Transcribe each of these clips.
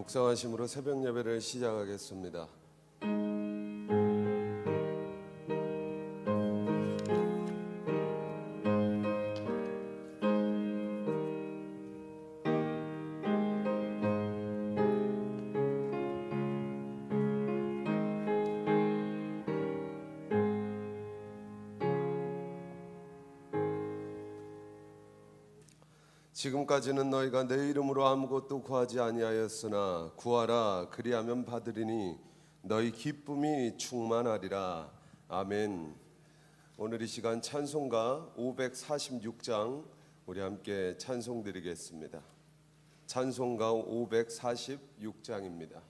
묵상하심으로 새벽 예배를 시작하겠습니다. 지금까지는 너희가 내 이름으로 아무것도 구하지 아니하였으나 구하라 그리하면 받으리니 너희 기쁨이 충만하리라 아멘. 오늘 이 시간 찬송가 546장 우리 함께 찬송 드리겠습니다. 찬송가 546장입니다.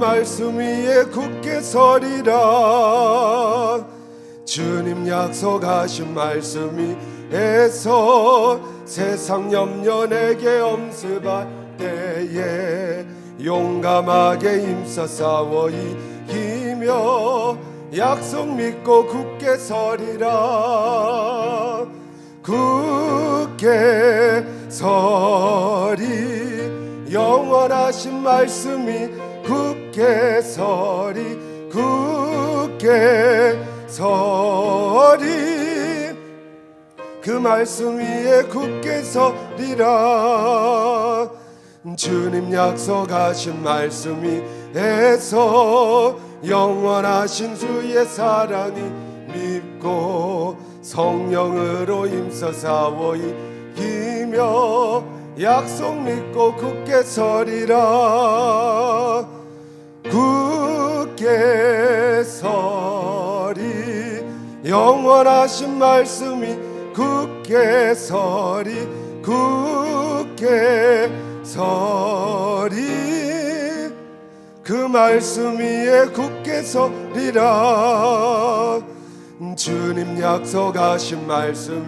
말씀 위에 굳게 서리라. 주님 약속하신 말씀 위에서 세상 염려 내게 엄습할 때에 용감하게 힘써 싸워 이기며 약속 믿고 굳게 서리라. 굳게 서리 영원하신 말씀이 굳 게 서리 굳게 서리 그 말씀 위에 굳게 서리라. 주님 약속하신 말씀 위에서 영원하신 주의 사랑이 믿고 성령으로 싸워 이기며 약속 믿고 굳게 서리라 굳게 서리. 영원하신 말씀이 굳게 서리. 굳게 서리. 그 말씀 위에 굳게 서리라. 주님 약속하신 말씀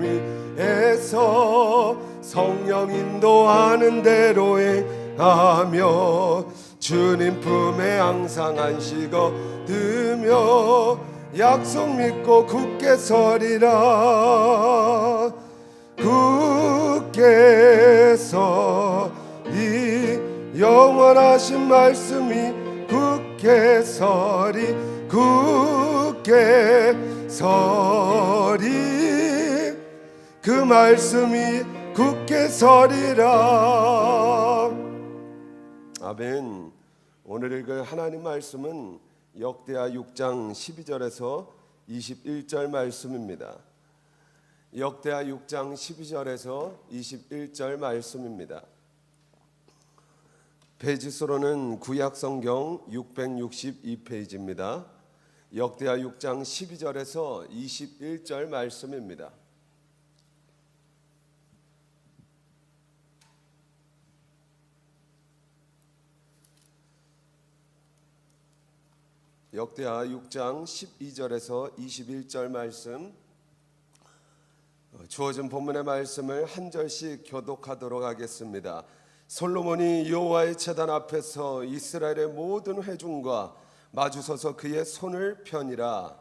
위에서 성령 인도하는 대로 행하며 주님 품에 항상 안식 얻으며 약속 믿고 굳게 서리라. 굳게 서리 영원하신 말씀이 굳게 서리 굳게 서리. 그 말씀이 굳게 서리라. 아멘 오늘 읽을 하나님 말씀은 역대하 6장 12절에서 21절 말씀입니다. 역대하 6장 12절에서 21절 말씀입니다. 페이지수로는 구약 성경 662페이지입니다. 역대하 6장 12절에서 21절 말씀입니다. 역대하 6장 12절에서 21절 말씀 어, 주어진 본문의 말씀을 한 절씩 교독하도록 하겠습니다. 솔로몬이 여호와의 제단 앞에서 이스라엘의 모든 회중과 마주서서 그의 손을 펴니라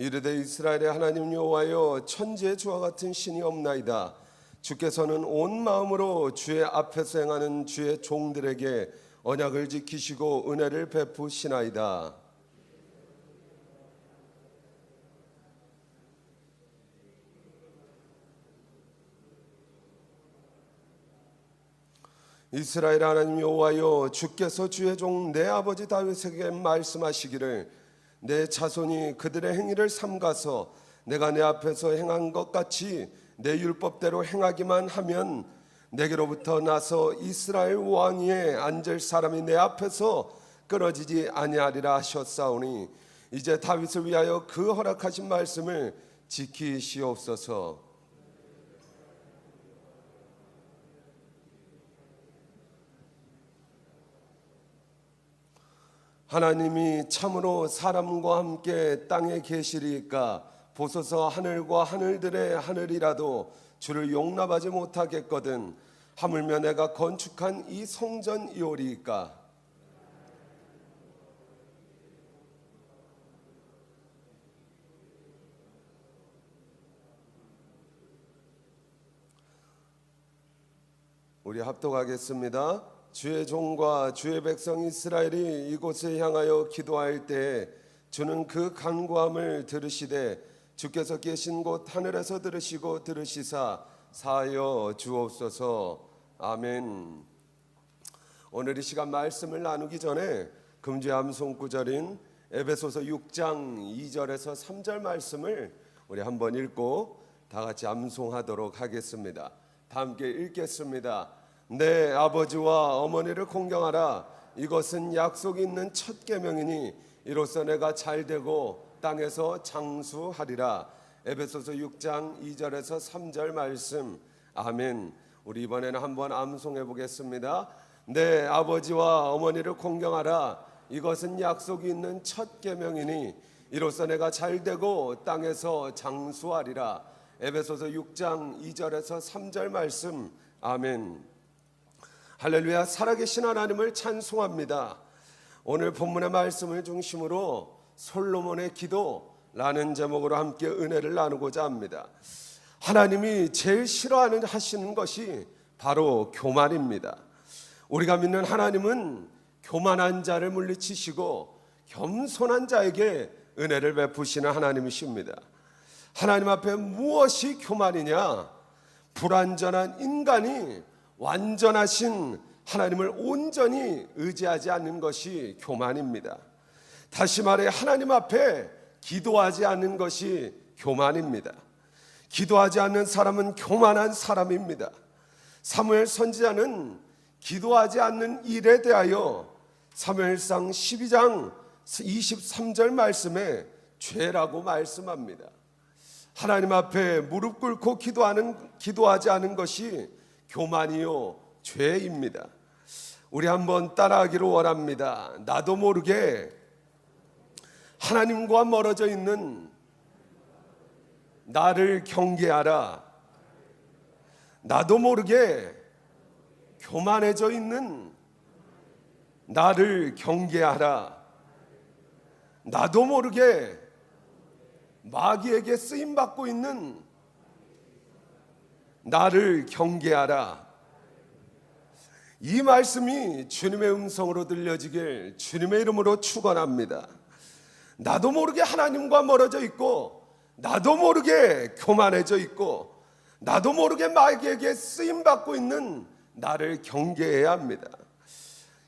이르되 이스라엘의 하나님 여호와여 천지의 주와 같은 신이 없나이다 주께서는 온 마음으로 주의 앞에서 행하는 주의 종들에게 언약을 지키시고 은혜를 베푸시나이다. 이스라엘 하나님 여호와여 주께서 주의 종 내 아버지 다윗에게 말씀하시기를 내 자손이 그들의 행위를 삼가서 내가 내 앞에서 행한 것 같이 내 율법대로 행하기만 하면 내게로부터 나서 이스라엘 왕위에 앉을 사람이 내 앞에서 끊어지지 아니하리라 하셨사오니 이제 다윗을 위하여 그 허락하신 말씀을 지키시옵소서. 하나님이 참으로 사람과 함께 땅에 계시리까 보소서 하늘과 하늘들의 하늘이라도 주를 용납하지 못하겠거든 하물며 내가 건축한 이 성전이오리이까 우리 합독하겠습니다. 주의 종과 주의 백성 이스라엘이 이곳을 향하여 기도할 때 주는 그 간구함을 들으시되 주께서 계신 곳 하늘에서 들으시고 들으시사 사하여 주옵소서. 아멘. 오늘 이 시간 말씀을 나누기 전에 금주의 암송 구절인 에베소서 6장 2절에서 3절 말씀을 우리 한번 읽고 다 같이 암송하도록 하겠습니다. 다 함께 읽겠습니다. 내 아버지와 어머니를 공경하라. 이것은 약속 있는 첫 계명이니 이로써 내가 잘 되고 땅에서 장수하리라. 에베소서 6장 2절에서 3절 말씀. 아멘. 우리 이번에는 한번 암송해 보겠습니다. 내 아버지와 어머니를 공경하라. 이것은 약속이 있는 첫 계명이니 이로써 내가 잘 되고 땅에서 장수하리라. 에베소서 6장 2절에서 3절 말씀. 아멘. 할렐루야 살아계신 하나님을 찬송합니다. 오늘 본문의 말씀을 중심으로 솔로몬의 기도라는 제목으로 함께 은혜를 나누고자 합니다. 하나님이 제일 싫어하는 하시는 것이 바로 교만입니다. 우리가 믿는 하나님은 교만한 자를 물리치시고 겸손한 자에게 은혜를 베푸시는 하나님이십니다. 하나님 앞에 무엇이 교만이냐? 불완전한 인간이 완전하신 하나님을 온전히 의지하지 않는 것이 교만입니다. 다시 말해 하나님 앞에 기도하지 않는 것이 교만입니다. 기도하지 않는 사람은 교만한 사람입니다. 사무엘 선지자는 기도하지 않는 일에 대하여 사무엘상 12장 23절 말씀에 죄라고 말씀합니다. 하나님 앞에 무릎 꿇고 기도하는 기도하지 않은 것이 교만이요 죄입니다. 우리 한번 따라하기를 원합니다. 나도 모르게 하나님과 멀어져 있는 나를 경계하라. 나도 모르게 교만해져 있는 나를 경계하라. 나도 모르게 마귀에게 쓰임 받고 있는 나를 경계하라. 이 말씀이 주님의 음성으로 들려지길 주님의 이름으로 축원합니다. 나도 모르게 하나님과 멀어져 있고 나도 모르게 교만해져 있고 나도 모르게 마귀에게 쓰임 받고 있는 나를 경계해야 합니다.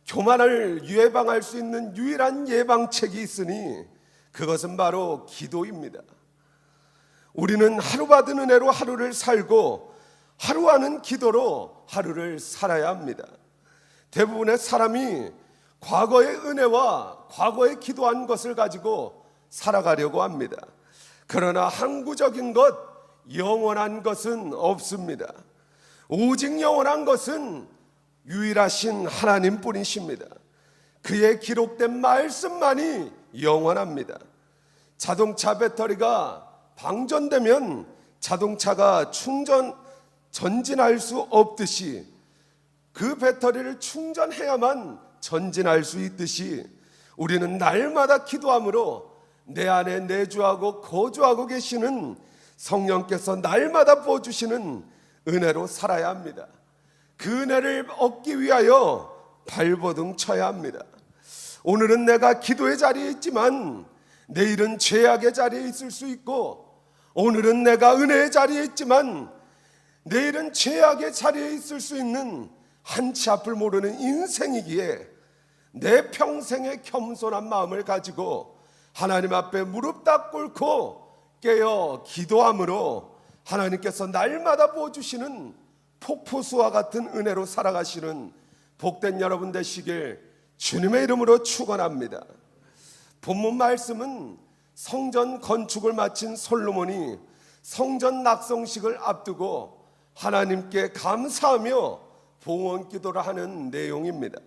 교만을 예방할 수 있는 유일한 예방책이 있으니 그것은 바로 기도입니다. 우리는 하루 받은 은혜로 하루를 살고 하루하는 기도로 하루를 살아야 합니다. 대부분의 사람이 과거의 은혜와 과거에 기도한 것을 가지고 살아가려고 합니다. 그러나 항구적인 것, 영원한 것은 없습니다. 오직 영원한 것은 유일하신 하나님 뿐이십니다. 그의 기록된 말씀만이 영원합니다. 자동차 배터리가 방전되면 자동차가 충전 전진할 수 없듯이 그 배터리를 충전해야만 전진할 수 있듯이 우리는 날마다 기도함으로 내 안에 내주하고 거주하고 계시는 성령께서 날마다 부어주시는 은혜로 살아야 합니다. 그 은혜를 얻기 위하여 발버둥 쳐야 합니다. 오늘은 내가 기도의 자리에 있지만 내일은 죄악의 자리에 있을 수 있고 오늘은 내가 은혜의 자리에 있지만 내일은 죄악의 자리에 있을 수 있는 한치 앞을 모르는 인생이기에 내 평생의 겸손한 마음을 가지고 하나님 앞에 무릎 딱 꿇고 깨어 기도함으로 하나님께서 날마다 부어주시는 폭포수와 같은 은혜로 살아가시는 복된 여러분 되시길 주님의 이름으로 축원합니다. 본문 말씀은 성전 건축을 마친 솔로몬이 성전 낙성식을 앞두고 하나님께 감사하며 봉헌 기도를 하는 내용입니다.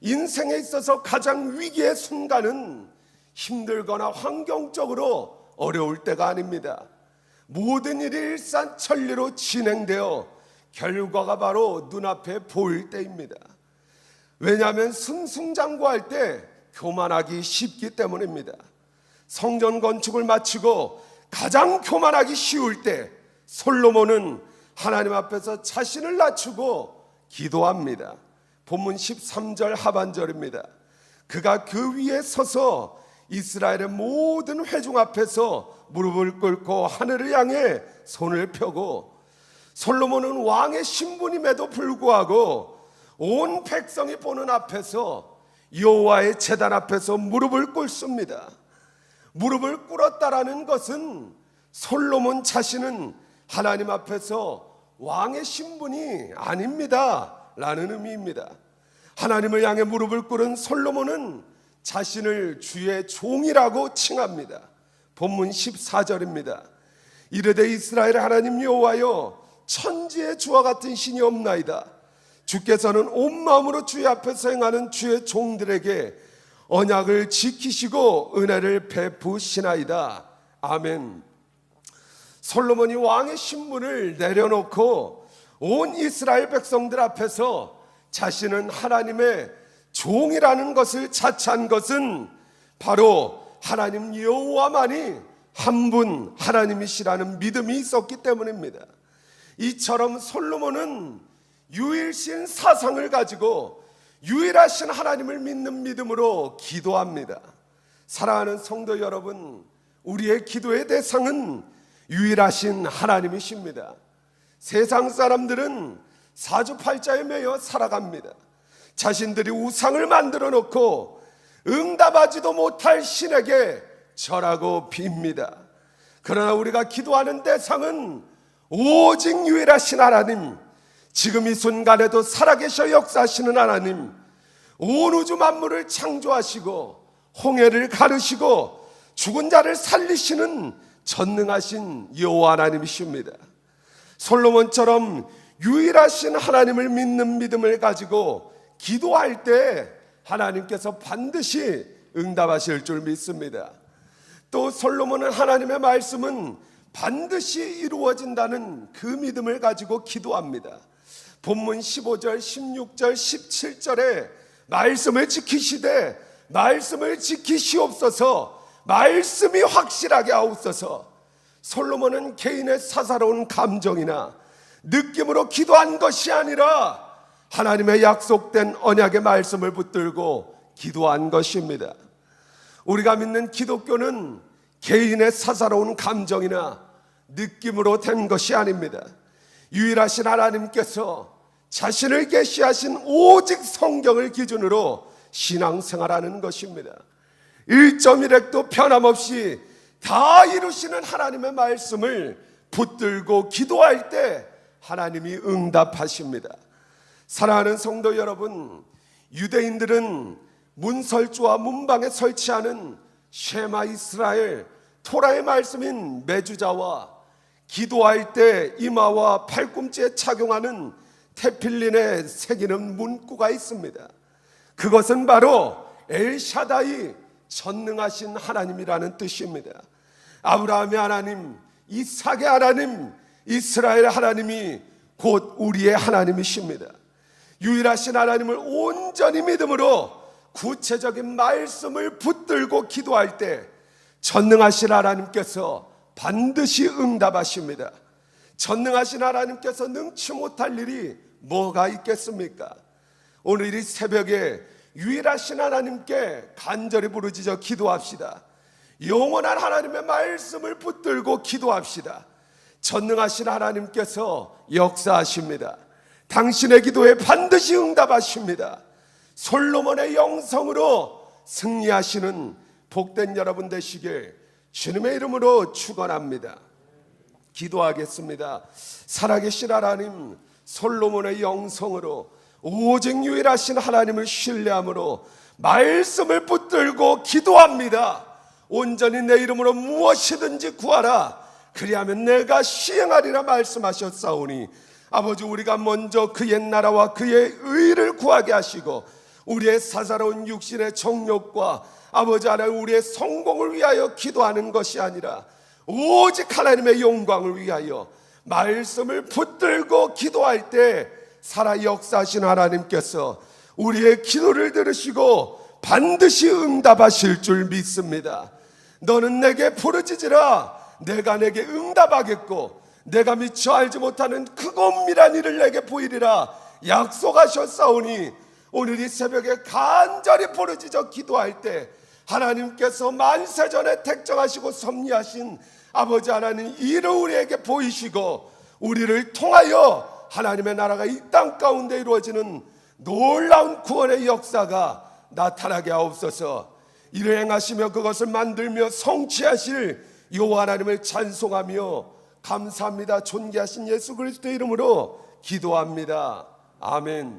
인생에 있어서 가장 위기의 순간은 힘들거나 환경적으로 어려울 때가 아닙니다. 모든 일이 일산천리로 진행되어 결과가 바로 눈앞에 보일 때입니다. 왜냐하면 승승장구할 때 교만하기 쉽기 때문입니다. 성전 건축을 마치고 가장 교만하기 쉬울 때 솔로몬은 하나님 앞에서 자신을 낮추고 기도합니다. 본문 13절 하반절입니다. 그가 그 위에 서서 이스라엘의 모든 회중 앞에서 무릎을 꿇고 하늘을 향해 손을 펴고 솔로몬은 왕의 신분임에도 불구하고 온 백성이 보는 앞에서 여호와의 제단 앞에서 무릎을 꿇습니다. 무릎을 꿇었다라는 것은 솔로몬 자신은 하나님 앞에서 왕의 신분이 아닙니다. 라는 의미입니다. 하나님을 향해 무릎을 꿇은 솔로몬은 자신을 주의 종이라고 칭합니다. 본문 14절입니다. 이르되 이스라엘 하나님 여호와여 천지의 주와 같은 신이 없나이다. 주께서는 온 마음으로 주의 앞에서 행하는 주의 종들에게 언약을 지키시고 은혜를 베푸시나이다. 아멘. 솔로몬이 왕의 신분을 내려놓고 온 이스라엘 백성들 앞에서 자신은 하나님의 종이라는 것을 자처한 것은 바로 하나님 여호와만이 한 분 하나님이시라는 믿음이 있었기 때문입니다. 이처럼 솔로몬은 유일신 사상을 가지고 유일하신 하나님을 믿는 믿음으로 기도합니다. 사랑하는 성도 여러분, 우리의 기도의 대상은 유일하신 하나님이십니다. 세상 사람들은 사주팔자에 매여 살아갑니다. 자신들이 우상을 만들어 놓고 응답하지도 못할 신에게 절하고 빕니다. 그러나 우리가 기도하는 대상은 오직 유일하신 하나님, 지금 이 순간에도 살아계셔 역사하시는 하나님, 온 우주 만물을 창조하시고 홍해를 가르시고 죽은 자를 살리시는 전능하신 여호와 하나님이십니다. 솔로몬처럼 유일하신 하나님을 믿는 믿음을 가지고 기도할 때 하나님께서 반드시 응답하실 줄 믿습니다. 또 솔로몬은 하나님의 말씀은 반드시 이루어진다는 그 믿음을 가지고 기도합니다. 본문 15절, 16절, 17절에 말씀을 지키시되 말씀을 지키시옵소서 말씀이 확실하게 하옵소서 솔로몬은 개인의 사사로운 감정이나 느낌으로 기도한 것이 아니라 하나님의 약속된 언약의 말씀을 붙들고 기도한 것입니다. 우리가 믿는 기독교는 개인의 사사로운 감정이나 느낌으로 된 것이 아닙니다. 유일하신 하나님께서 자신을 계시하신 오직 성경을 기준으로 신앙생활하는 것입니다. 1.1핵도 변함없이 다 이루시는 하나님의 말씀을 붙들고 기도할 때 하나님이 응답하십니다. 사랑하는 성도 여러분, 유대인들은 문설주와 문방에 설치하는 쉐마 이스라엘 토라의 말씀인 메주자와 기도할 때 이마와 팔꿈치에 착용하는 테필린에 새기는 문구가 있습니다. 그것은 바로 엘샤다이 전능하신 하나님이라는 뜻입니다. 아브라함의 하나님, 이삭의 하나님, 이스라엘 하나님이 곧 우리의 하나님이십니다. 유일하신 하나님을 온전히 믿음으로 구체적인 말씀을 붙들고 기도할 때 전능하신 하나님께서 반드시 응답하십니다. 전능하신 하나님께서 능치 못할 일이 뭐가 있겠습니까? 오늘 이 새벽에 유일하신 하나님께 간절히 부르짖어 기도합시다. 영원한 하나님의 말씀을 붙들고 기도합시다. 전능하신 하나님께서 역사하십니다. 당신의 기도에 반드시 응답하십니다. 솔로몬의 영성으로 승리하시는 복된 여러분 되시길 주님의 이름으로 축원합니다. 기도하겠습니다. 살아계신 하나님 솔로몬의 영성으로 오직 유일하신 하나님을 신뢰함으로 말씀을 붙들고 기도합니다. 온전히 내 이름으로 무엇이든지 구하라. 그리하면 내가 시행하리라 말씀하셨사오니 아버지 우리가 먼저 그의 나라와 그의 의를 구하게 하시고 우리의 사사로운 육신의 정욕과 아버지 하나님 우리의 성공을 위하여 기도하는 것이 아니라 오직 하나님의 영광을 위하여 말씀을 붙들고 기도할 때 살아 역사하신 하나님께서 우리의 기도를 들으시고 반드시 응답하실 줄 믿습니다. 너는 내게 부르짖으라 내가 내게 응답하겠고 내가 미처 알지 못하는 크고 엄밀한 일을 내게 보이리라 약속하셨사오니 오늘 이 새벽에 간절히 부르짖어 기도할 때 하나님께서 만세 전에 택정하시고 섭리하신 아버지 하나님 이를 우리에게 보이시고 우리를 통하여 하나님의 나라가 이 땅 가운데 이루어지는 놀라운 구원의 역사가 나타나게 하옵소서. 이를 행하시며 그것을 만들며 성취하실 여호와 하나님을 찬송하며 감사합니다. 존귀하신 예수 그리스도 이름으로 기도합니다. 아멘